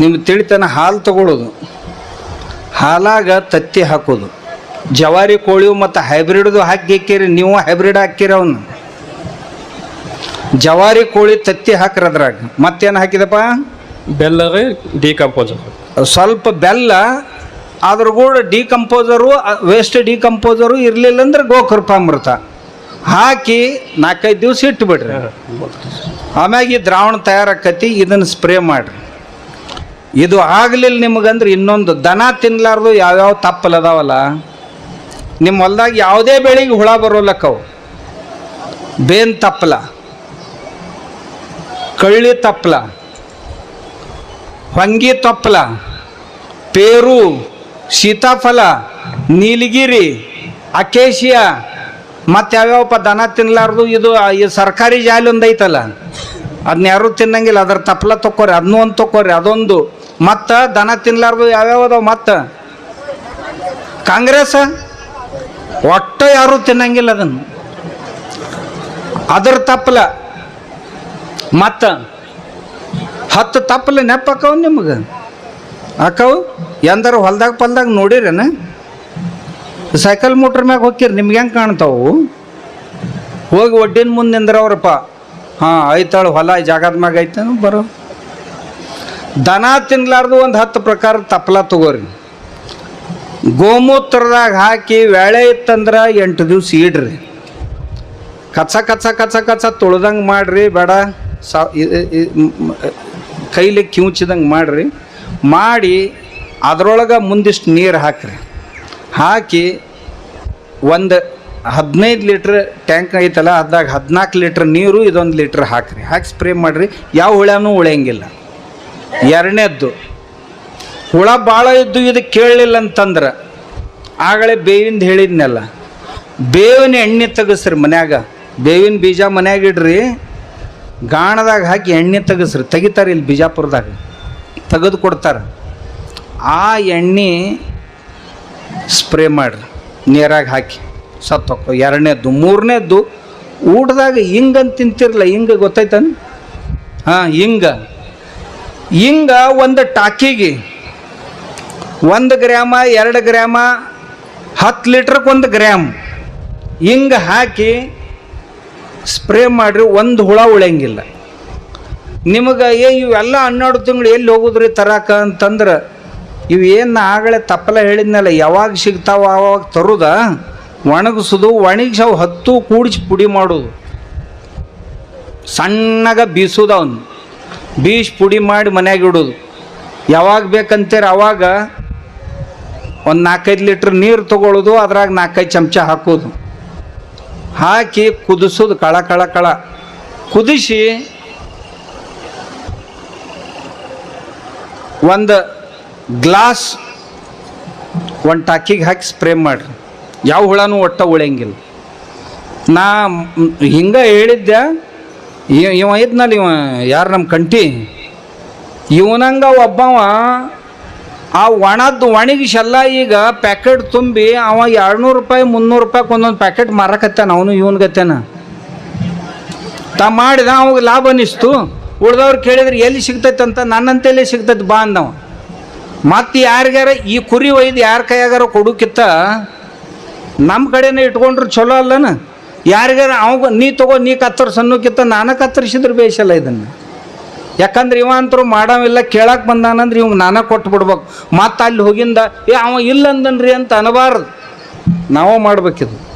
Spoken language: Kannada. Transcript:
ನಿಮ್ಗೆ ತಿಳಿತನ ಹಾಲು ತಗೊಳ್ಳೋದು ಹಾಲಾಗ ತತ್ತಿ ಹಾಕೋದು. ಜವಾರಿ ಕೋಳಿ ಮತ್ತು ಹೈಬ್ರಿಡ್ದು ಹಾಕಿ ಹಾಕಿರಿ ನೀವು ಹೈಬ್ರಿಡ್ ಹಾಕಿರಿ ಅವನ್ನ ಜವಾರಿ ಕೋಳಿ ತತ್ತಿ ಹಾಕ್ರಿ ಅದ್ರಾಗ. ಮತ್ತೇನು ಹಾಕಿದಪ್ಪ? ಬೆಲ್ಲ ಡಿಕಂಪೋಸರ್ ಸ್ವಲ್ಪ ಬೆಲ್ಲ ಅದ್ರ ಕೂಡ ಡಿಕಂಪೋಸರು ವೇಸ್ಟ್ ಡಿಕಂಪೋಸರು ಇರಲಿಲ್ಲ ಅಂದ್ರೆ ಗೋಕೃಪಾಮೃತ ಹಾಕಿ ನಾಲ್ಕೈದು ದಿವಸ ಇಟ್ಬಿಡ್ರಿ. ಆಮ್ಯಾಗ ಈ ದ್ರಾವಣ ತಯಾರಾಕತಿ ಇದನ್ನು ಸ್ಪ್ರೇ ಮಾಡ್ರಿ. ಇದು ಆಗಲಿಲ್ಲ ನಿಮಗಂದ್ರೆ ಇನ್ನೊಂದು ದನ ತಿನ್ಲಾರ್ದು ಯಾವ್ಯಾವ ತಪ್ಪಲದಾವಲ್ಲ? ನಿಮ್ಮ ಹೊಲ್ದಾಗ ಯಾವುದೇ ಬೆಳೆಗೆ ಹುಳ ಬರೋಲಕ್ಕವು. ಬೇನ್ ತಪ್ಪಲ. ಕಳ್ಳಿ ತಪ್ಪಲ. ಹೊಂಗಿ ತಪ್ಪಲ. ಪೇರು, ಸೀತಾಫಲ, ನೀಲಗಿರಿ, ಅಕೇಶಿಯಾ, ಮತ್ತು ಯಾವ್ಯಾವಪ್ಪ ದನ ತಿನ್ಲಾರ್ದು ಇದು ಈ ಸರ್ಕಾರಿ ಜಾಲಿ ಒಂದು ಐತಲ್ಲ ಅದನ್ನ ಯಾರು ತಿನ್ನಂಗಿಲ್ಲ, ಅದ್ರ ತಪ್ಪಲ ತಕ್ಕೋರಿ ಅದನ್ನೂ ಒಂದು ತಕ್ಕೋರಿ, ಅದೊಂದು. ಮತ್ತು ದನ ತಿನ್ಲಾರ್ದು ಯಾವ್ಯಾವ ಅದಾವ ಮತ್ತು? ಕಾಂಗ್ರೆಸ್? ಒಟ್ಟು ಯಾರು ತಿನ್ನಂಗಿಲ್ಲ ಅದನ್ನು. ಅದ್ರ ತಪ್ಪಲ ಮತ್ತು? ಹತ್ತು ತಪ್ಪಲ ನೆಪ್ಪಕ್ಕವು ನಿಮಗೆ? ಅಕ್ಕವು? ಎಂದರ ಹೊಲ್ದಾಗ ಪಲ್ದಾಗ ನೋಡಿರೇನ? ಸೈಕಲ್ ಮೋಟ್ರ್ ಮ್ಯಾಗ ಹೋಗ್ತೀರಿ ನಿಮ್ಗೆ ಹೆಂಗೆ ಕಾಣ್ತಾವು ಹೋಗಿ ಒಡ್ಡಿನ ಮುಂದೆ ನಿಂದ್ರವ್ರಪ್ಪ. ಹಾಂ, ಐತಾಳು ಹೊಲ, ಜಾಗದ ಮ್ಯಾಗ ಐತೆ ಬರೋ. ದನ ತಿನ್ಲಾರ್ದು ಒಂದು ಹತ್ತು ಪ್ರಕಾರ ತಪ್ಪಲ ತಗೋರಿ. ಗೋಮೂತ್ರದಾಗ ಹಾಕಿ ವೇಳೆ ಇತ್ತಂದ್ರೆ ಎಂಟು ದಿವ್ಸ ಇಡ್ರಿ. ಕಚ್ಚ ಕಚ್ಚ ಕಚ್ಚ ಕಚ್ಚ ತುಳ್ದಂಗೆ ಮಾಡ್ರಿ, ಬೇಡ ಕೈಲಿ ಕಿವುಚಿದಂಗೆ ಮಾಡಿರಿ. ಮಾಡಿ ಅದ್ರೊಳಗೆ ಮುಂದಿಷ್ಟು ನೀರು ಹಾಕಿರಿ. ಹಾಕಿ ಒಂದು ಹದಿನೈದು ಲೀಟ್ರ್ ಟ್ಯಾಂಕ್ ಐತಲ್ಲ ಅದಾಗ ಹದಿನಾಲ್ಕು ಲೀಟ್ರ್ ನೀರು ಇದೊಂದು ಲೀಟ್ರ್ ಹಾಕಿರಿ. ಹಾಕಿ ಸ್ಪ್ರೇ ಮಾಡಿರಿ. ಯಾವ ಹುಳನೂ ಉಳಿಯಂಗಿಲ್ಲ. ಎರಡನೇದ್ದು, ಹುಳ ಭಾಳ ಇದ್ದು ಇದು ಕೇಳಲಿಲ್ಲ ಅಂತಂದ್ರೆ ಆಗಲೇ ಬೇವಿಂದ ಹೇಳಿದ್ನಲ್ಲ, ಬೇವಿನ ಎಣ್ಣೆ ತೆಗಸ್ರಿ ಮನ್ಯಾಗ, ಬೇವಿನ ಬೀಜ ಮನ್ಯಾಗ ಇಡ್ರಿ, ಗಾಣದಾಗ ಹಾಕಿ ಎಣ್ಣೆ ತೆಗಸ್ರಿ, ತೆಗಿತಾರೆ ಇಲ್ಲಿ ಬಿಜಾಪುರದಾಗ, ತೆಗೆದು ಕೊಡ್ತಾರೆ. ಆ ಎಣ್ಣೆ ಸ್ಪ್ರೇ ಮಾಡ್ರಿ, ನೀರಾಗಿ ಹಾಕಿ ಸತ್ತೊಕ್ಕೋ ಎರಡನೇದ್ದು, ಮೂರನೇದ್ದು, ಊಟದಾಗ ಹಿಂಗಂತ ತಿಂತಿರಲ್ಲ ಹಿಂಗ ಗೊತ್ತೈತನ್ ಹಾಂ, ಹಿಂಗ. ಹಿಂಗ ಒಂದು ಟಾಕಿಗೆ. ಒಂದು ಗ್ರಾಮ, ಎರಡು ಗ್ರಾಮ, ಹತ್ತು ಲೀಟ್ರಕ್ಕೆ ಒಂದು ಗ್ರಾಮ್. ಹಿಂಗೆ ಹಾಕಿ ಸ್ಪ್ರೇ ಮಾಡಿರಿ, ಒಂದು ಹುಳ ಉಳಿಯಂಗಿಲ್ಲ. ನಿಮಗೆ ಏ ಇವೆಲ್ಲ ಹನ್ನೆರಡು ತಿಂಗಳು ಎಲ್ಲಿ ಹೋಗುದ್ರಿ ತರಾಕ ಅಂತಂದ್ರೆ, ಇವು ಏನು ಆಗಲೇ ತಪ್ಪಲ ಹೇಳಿದ್ನಲ್ಲ, ಯಾವಾಗ ಸಿಗ್ತಾವ ಆವಾಗ ತರುದ, ಒಣಗಿಸೋದು ಒಣಗಿಸಿ ಅವು ಹತ್ತು ಕೂಡಿಸಿ ಪುಡಿ ಮಾಡೋದು. ಸಣ್ಣಗ ಬೀಸೋದು ಅವನು. ಬೀಸ್ ಪುಡಿ ಮಾಡಿ ಮನ್ಯಾಗ ಇಡೋದು. ಯಾವಾಗ ಬೇಕಂತೀರ ಅವಾಗ ಒಂದು ನಾಲ್ಕೈದು ಲೀಟ್ರ್ ನೀರು ತಗೊಳ್ಳೋದು ಅದ್ರಾಗ ನಾಲ್ಕೈದು ಚಮಚ ಹಾಕೋದು. ಹಾಕಿ ಕುದಿಸೋದು ಕಳ ಕಳ ಕಳ. ಕುದಿಸಿ ಒಂದು ಗ್ಲಾಸ್ ಒಂದು ಟಾಕಿಗೆ ಹಾಕಿ ಸ್ಪ್ರೇ ಮಾಡಿರಿ. ಯಾವ ಹುಳನೂ ಒಟ್ಟ ಉಳಿಯಂಗಿಲ್ಲ. ನಾ ಹಿಂಗೆ ಹೇಳಿದ್ದೆ ಇವ ಇವ ಇದ್ನಲ್ಲ ಇವ, ಯಾರು ನಮ್ಮ ಕಂಟಿ? ಇವನಂಗ ಒಬ್ಬವ ಆ ಒಣದ್ದು ಒಣಗಿಸೆಲ್ಲ ಈಗ ಪ್ಯಾಕೆಟ್ ತುಂಬಿ ಅವ ಎರಡ್ನೂರು ರೂಪಾಯಿ, ಮುನ್ನೂರು ರೂಪಾಯಿಗೆ ಒಂದೊಂದು ಪ್ಯಾಕೆಟ್ ಮಾರಕತ್ತಾನ, ಅವನು ಇವನ್ಗತ್ತಾನ. ತಾ ಮಾಡಿದ, ಅವಾಗ ಲಾಭ ಅನ್ನಿಸ್ತು. ಉಳ್ದವ್ರು ಕೇಳಿದ್ರೆ ಎಲ್ಲಿ ಸಿಗ್ತೈತೆ ಅಂತ ನನ್ನಂತೆಲ್ಲೇ ಸಿಗ್ತೈತೆ ಬಾ ಅಂದವ. ಮತ್ತೆ ಯಾರಿಗಾರ ಈ ಕುರಿ ಒಯ್ದು ಯಾರ ಕೈಯಾಗಾರ ಕೊಡುಕಿತ್ತ ನಮ್ಮ ಕಡೆನೇ ಇಟ್ಕೊಂಡ್ರು ಚಲೋ ಅಲ್ಲನ? ಯಾರಿಗಾರ ಅವ ನೀ ತಗೋ, ನೀ ಕತ್ತರಿಸ್ ಅನ್ನೋಕ್ಕಿಂತ ನಾನು ಕತ್ತರಿಸಿದ್ರೆ ಬೇಸಲ್ಲ ಇದನ್ನು. ಯಾಕಂದ್ರೆ ಇವ ಅಂತರು ಮಾಡಾವಿಲ್ಲ ಕೇಳಕ್ಕೆ ಬಂದಾನಂದ್ರೆ ಇವಂಗೆ ನಾನೇ ಕೊಟ್ಟು ಬಿಡ್ಬೇಕು. ಮತ್ತೆ ಅಲ್ಲಿ ಹೋಗಿಂದ, ಏ ಅವ ಇಲ್ಲ ಅಂದನ್ರಿ ಅಂತ ಅನ್ನಬಾರ್ದು ನಾವು ಮಾಡ್ಬೇಕಿದು.